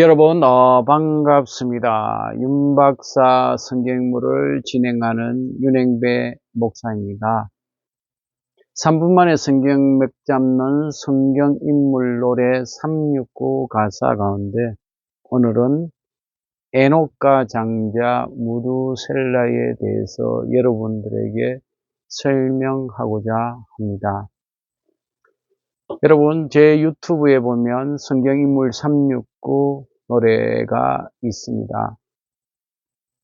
여러분, 어, 반갑습니다. 윤박사 성경물을 진행하는 윤행배 목사입니다. 3분 만에 성경 맥 잡는 성경 인물 노래 369 가사 가운데 오늘은 에녹과 장자 무두셀라에 대해서 여러분들에게 설명하고자 합니다. 여러분, 제 유튜브에 보면 성경인물 369 노래가 있습니다.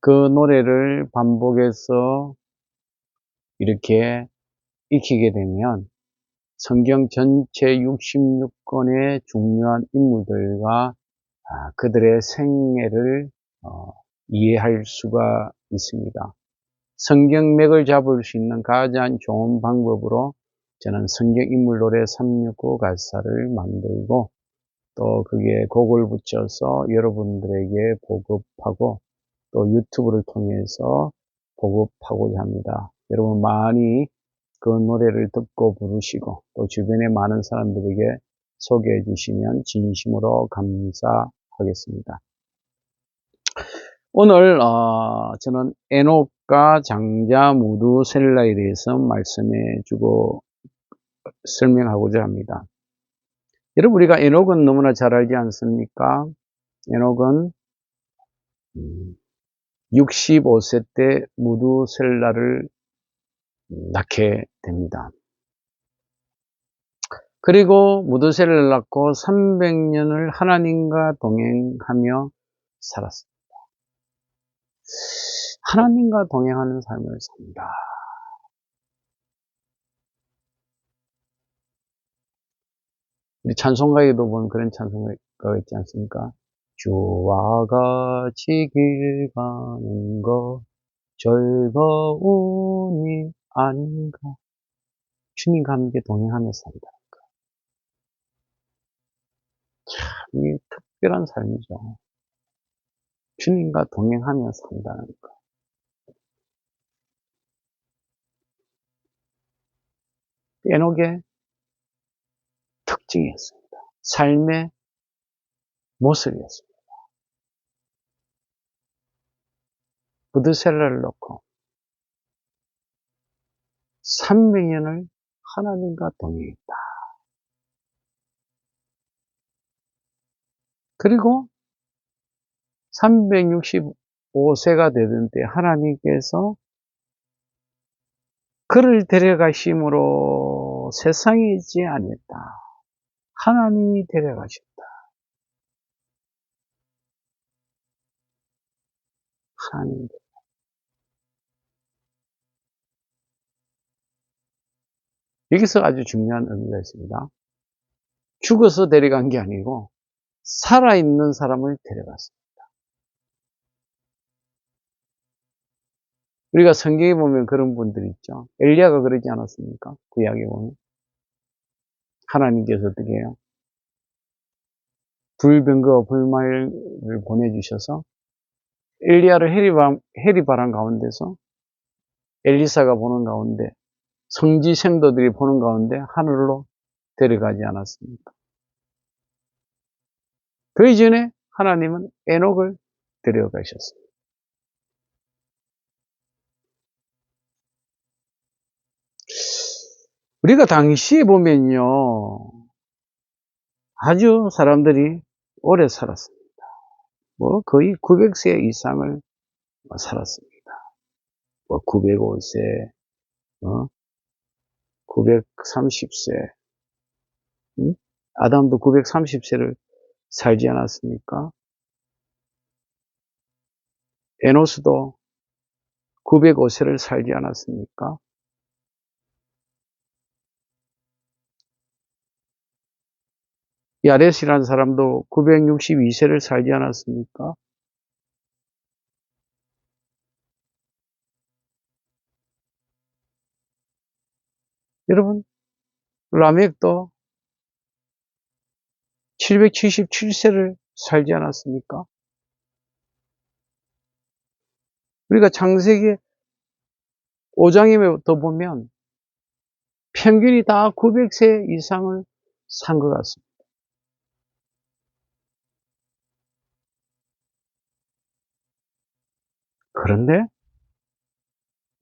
그 노래를 반복해서 이렇게 익히게 되면 성경 전체 66권의 중요한 인물들과 아, 그들의 생애를 어, 이해할 수가 있습니다. 성경맥을 잡을 수 있는 가장 좋은 방법으로 저는 성경 인물 노래 369 가사를 만들고 또 그게 곡을 붙여서 여러분들에게 보급하고 또 유튜브를 통해서 보급하고자 합니다. 여러분 많이 그 노래를 듣고 부르시고 또 주변에 많은 사람들에게 소개해 주시면 진심으로 감사하겠습니다. 오늘 어, 저는 에녹과 장자 무두 셀라에 대해서 말씀해 주고 설명하고자 합니다. 여러분 우리가 에녹은 너무나 잘 알지 않습니까? 에녹은 65세 때 무두셀라를 낳게 됩니다. 그리고 무두셀라를 낳고 300년을 하나님과 동행하며 살았습니다. 하나님과 동행하는 삶을 산다. 우리 찬송가에도 보면 그런 찬송가가 있지 않습니까? 주와 같이 길 가는 것 즐거우니 아닌가 주님과 함께 동행하며 산다는 것. 참, 이 특별한 삶이죠. 주님과 동행하며 산다는 것. 에녹의 특징이었습니다. 삶의 모습이었습니다. 부드셀라를 놓고 300년을 하나님과 동행했다. 그리고 365세가 되던 때 하나님께서 그를 데려가심으로 있지 아니했다. 하나님이 데려가셨다. 하나님 여기서 아주 중요한 의미가 있습니다. 죽어서 데려간 게 아니고 살아있는 사람을 데려갔습니다. 우리가 성경에 보면 그런 분들이 있죠. 엘리야가 그러지 않았습니까? 구약에 보면. 하나님께서 어떻게 해요? 불병거와 불말을 보내주셔서 엘리야를 해리바람, 해리바람 가운데서 엘리사가 보는 가운데 성지 생도들이 보는 가운데 하늘로 데려가지 않았습니까? 그 이전에 하나님은 에녹을 데려가셨습니다. 우리가 당시에 보면요, 아주 사람들이 오래 살았습니다. 뭐 거의 900세 이상을 살았습니다. 뭐 905세, 어? 930세, 응? 아담도 930세를 살지 않았습니까? 에노스도 905세를 살지 않았습니까? 야렛이라는 사람도 962세를 살지 않았습니까? 여러분, 라멕도 777세를 살지 않았습니까? 우리가 창세기 5장에부터 보면 평균이 다 900세 이상을 산 것 같습니다. 그런데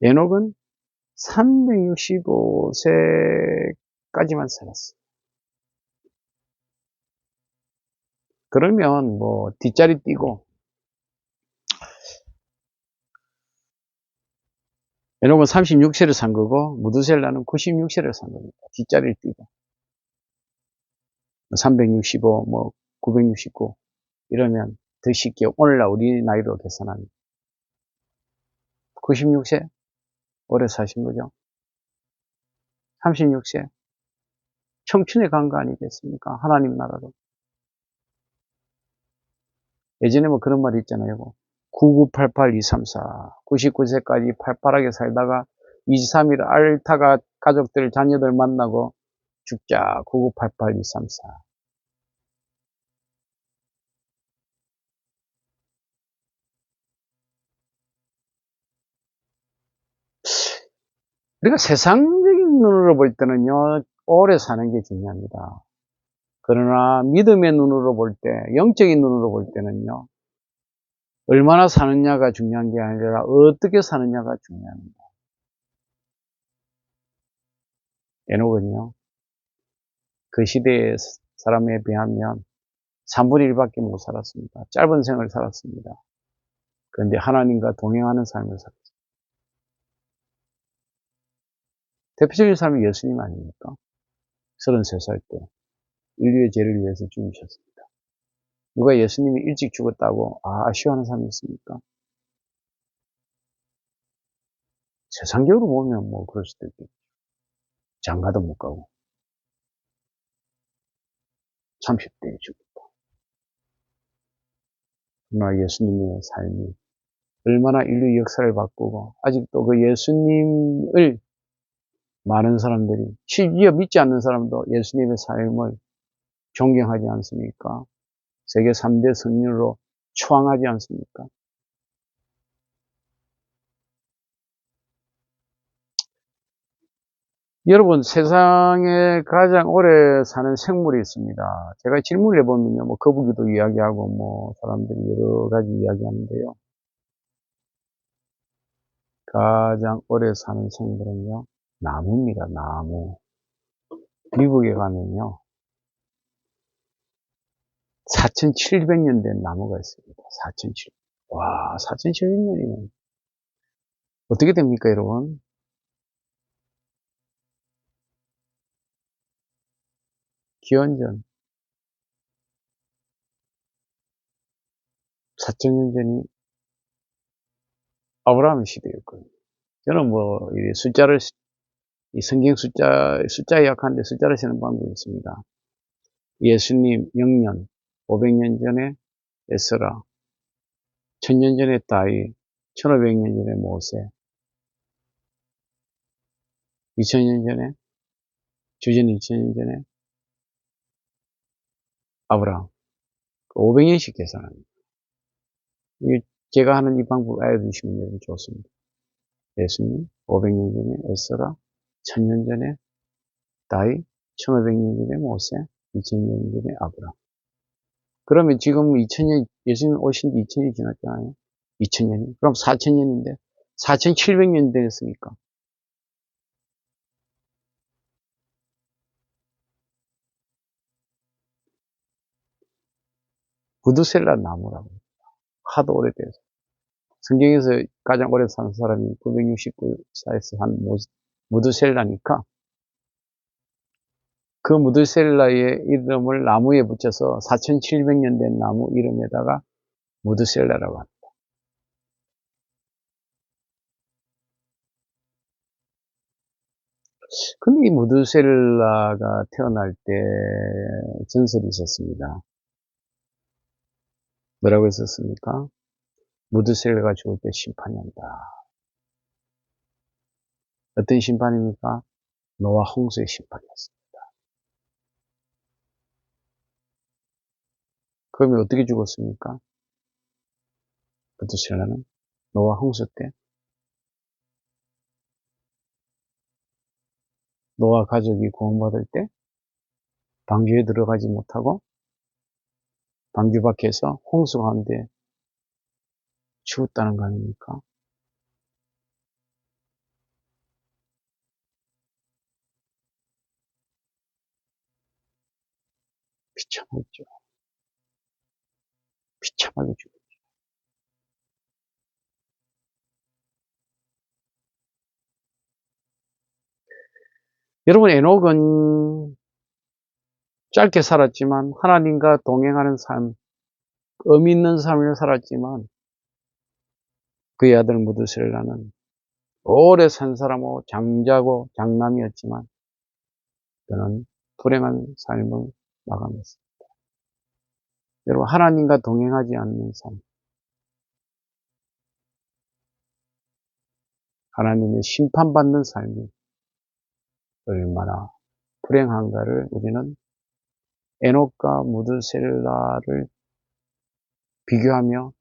에녹은 365세까지만 살았어. 그러면 뭐 뒷자리 띄고 에녹은 36세를 산 거고 무드셀라는 96세를 산 겁니다. 뒷자리를 띄고 365, 뭐 969 이러면 더 쉽게 오늘날 우리 나이로 계산하면 96세 오래 사신 거죠. 36세 청춘의 간거 아니겠습니까? 하나님 나라로. 예전에 뭐 그런 말이 있잖아요. 9988-234 99세까지 팔팔하게 살다가 23일 알타가 가족들 자녀들 만나고 죽자 9988-234 우리가 세상적인 눈으로 볼 때는요, 오래 사는 게 중요합니다. 그러나 믿음의 눈으로 볼 때, 영적인 눈으로 볼 때는요, 얼마나 사느냐가 중요한 게 아니라 어떻게 사느냐가 중요합니다. 에녹은요, 그 시대의 사람에 비하면 3분의 1밖에 못 살았습니다. 짧은 생을 살았습니다. 그런데 하나님과 동행하는 삶을 살았습니다. 대표적인 사람이 예수님 아닙니까? 33살 때 인류의 죄를 위해서 죽으셨습니다. 누가 예수님이 일찍 죽었다고 아, 아쉬워하는 사람이 있습니까? 세상적으로 보면 뭐 그럴 수도 있겠죠. 장가도 못 가고 30대에 죽었다. 그러나 예수님의 삶이 얼마나 인류 역사를 바꾸고 아직도 그 예수님을 많은 사람들이 심지어 믿지 않는 사람도 예수님의 삶을 존경하지 않습니까? 세계 3대 성인으로 초항하지 않습니까? 여러분 세상에 가장 오래 사는 생물이 있습니다. 제가 질문을 해보면요, 뭐 거북이도 이야기하고 뭐 사람들이 여러 가지 이야기하는데요. 가장 오래 사는 생물은요, 나무입니다, 나무. 미국에 가면요. 4,700년 된 나무가 있습니다. 4,700. 와, 4,700년이면. 어떻게 됩니까, 여러분? 기원전 4천년 전이 아브라함 시대였거든요. 저는 뭐, 숫자를 이 성경 숫자, 숫자에 약한데 숫자를 세는 방법이 있습니다. 예수님 0년, 500년 전에 에스라, 1000년 전에 다윗, 1500년 전에 모세, 2000년 전에, 주전 2000년 전에 아브라함. 500년씩 그 계산합니다. 제가 하는 이 방법 알려주시면 좋습니다. 예수님, 500년 전에 에스라, 천년 전에 다윗, 1500년 전에 모세, 2000년 전에 아브라함. 그러면 지금 2000년, 예수님 오신 지 2000년이 지났잖아요. 2000년이. 그럼 4000년인데, 4700년 되었으니까. 부두셀라 나무라고. 하도 오래돼서. 성경에서 가장 오래 사는 사람이 969사에서 한 무드셀라니까 그 무드셀라의 이름을 나무에 붙여서 4700년 된 나무 이름에다가 무드셀라라고 합니다. 근데 이 무드셀라가 태어날 때 전설이 있었습니다. 뭐라고 했었습니까? 무드셀라가 죽을 때 심판이 온다. 어떤 심판입니까? 노아 홍수의 심판이었습니다. 그러면 어떻게 죽었습니까? 부두셀라는 노아 홍수 때 노아 가족이 구원받을 때 방주에 들어가지 못하고 방주 밖에서 홍수 가운데 죽었다는 거 아닙니까? 비참하죠. 비참하게 죽었죠. 여러분, 에녹은 짧게 살았지만 하나님과 동행하는 삶, 의미 있는 삶을 살았지만 그의 아들 무드셀라는 오래 산 사람하고 장자고 장남이었지만 그는 불행한 삶을 마감했습니다. 여러분 하나님과 동행하지 않는 삶 하나님의 심판받는 삶이 얼마나 불행한가를 우리는 에녹과 무드셀라를 비교하며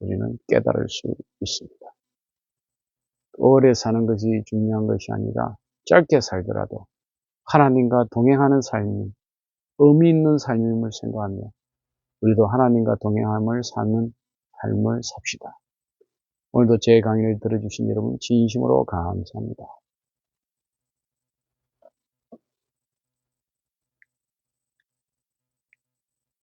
우리는 깨달을 수 있습니다. 오래 사는 것이 중요한 것이 아니라 짧게 살더라도 하나님과 동행하는 삶이 의미 있는 삶임을 생각하며 우리도 하나님과 동행함을 사는 삶을 삽시다. 오늘도 제 강의를 들어주신 여러분 진심으로 감사합니다.